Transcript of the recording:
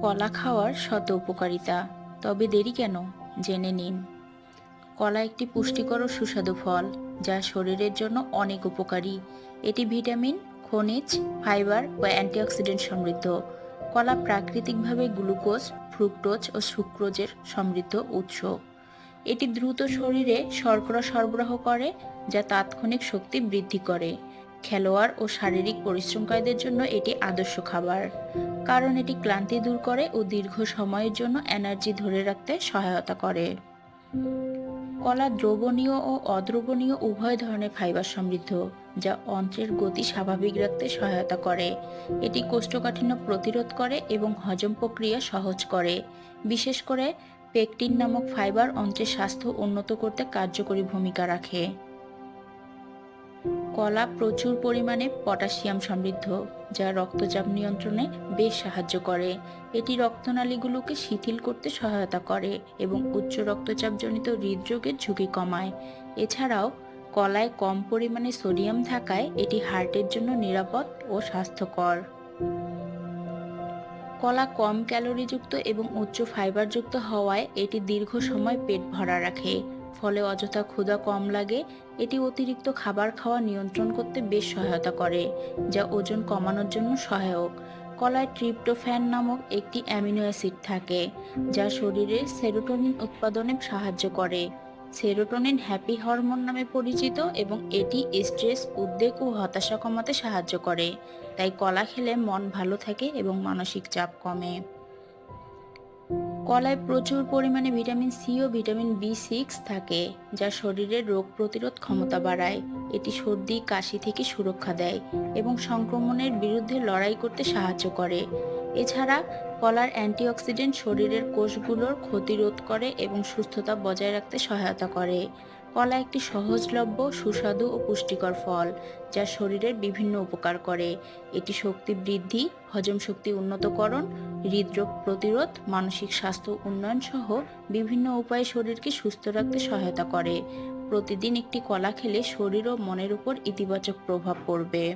কলা খাওয়ার শত উপকারিতা, তবে দেরি কেন? জেনে নিন। কলা একটি পুষ্টিকর ও সুস্বাদু ফল, যা শরীরের জন্য অনেক উপকারী। এটি ভিটামিন, খনিজ, ফাইবার ও অ্যান্টিঅক্সিডেন্ট সমৃদ্ধ। কলা প্রাকৃতিকভাবে গ্লুকোজ, ফ্রুক্টোজ ও সুক্রোজের সমৃদ্ধ উৎস। এটি দ্রুত শরীরে শর্করা সরবরাহ করে, যা তাৎক্ষণিক শক্তি বৃদ্ধি করে। খেলোয়াড় ও শারীরিক পরিশ্রমকারীদের জন্য এটি আদর্শ খাবার, কারণ এটি ক্লান্তি দূর করে ও দীর্ঘ সময়ের জন্য এনার্জি ধরে রাখতে সহায়তা করে। কলা দ্রবণীয় ও অদ্রবণীয় উভয় ধরনের ফাইবার সমৃদ্ধ, যা অন্ত্রের গতি স্বাভাবিক রাখতে সহায়তা করে। এটি কোষ্ঠকাঠিন্য প্রতিরোধ করে এবং হজম প্রক্রিয়া সহজ করে। বিশেষ করে পেকটিন নামক ফাইবার অন্ত্রের স্বাস্থ্য উন্নত করতে কার্যকরী ভূমিকা রাখে। কলা প্রচুর পরিমাণে পটাশিয়াম সমৃদ্ধ, যা রক্তচাপ নিয়ন্ত্রণে বেশ সাহায্য করে। এটি রক্তনালীগুলোকে শিথিল করতে সহায়তা করে এবং উচ্চ রক্তচাপজনিত হৃদরোগের ঝুঁকি কমায়। এছাড়াও, কলায় কম পরিমাণে সোডিয়াম থাকায় এটি হার্টের জন্য নিরাপদ ও স্বাস্থ্যকর। কলা কম ক্যালোরিযুক্ত এবং উচ্চ ফাইবারযুক্ত হওয়ায় এটি দীর্ঘ সময় পেট ভরা রাখে। ফলে অযথা ক্ষুধা কম লাগে, এটি অতিরিক্ত খাবার খাওয়া নিয়ন্ত্রণ করতে বেশ সহায়তা করে, যা ওজন কমানোর জন্য সহায়ক। কলায় ট্রিপ্টোফ্যান নামক একটি অ্যামিনো অ্যাসিড থাকে, যা শরীরে সেরোটোনিন উৎপাদনে সাহায্য করে। সেরোটোনিন হ্যাপি হরমোন নামে পরিচিত এবং এটি স্ট্রেস, উদ্বেগ ও হতাশা কমাতে সাহায্য করে, তাই কলা খেলে মন ভালো থাকে এবং মানসিক চাপ কমে। কলায় প্রচুর পরিমাণে ভিটামিন সি ও ভিটামিন বি সিক্স থাকে যা শরীরের রোগ প্রতিরোধ ক্ষমতা বাড়ায়। এটি সর্দি কাশি থেকে সুরক্ষা দেয় এবং সংক্রমণের বিরুদ্ধে লড়াই করতে সাহায্য করে। এছাড়া কলার অ্যান্টিঅক্সিডেন্ট শরীরের কোষগুলোর ক্ষতি রোধ করে এবং সুস্থতা বজায় রাখতে সহায়তা করে। কলা একটি সহজলভ্য সুস্বাদু ও পুষ্টিকর ফল যা শরীরের বিভিন্ন উপকার করে। এটি শক্তি বৃদ্ধি হজম শক্তি উন্নতকরণ হৃদরোগ প্রতিরোধ, মানসিক স্বাস্থ্য উন্নয়ন সহ বিভিন্ন উপায়ে শরীরকে সুস্থ রাখতে সহায়তা করে। প্রতিদিন একটি কলা খেলে শরীর ও মনের উপর ইতিবাচক প্রভাব পড়বে।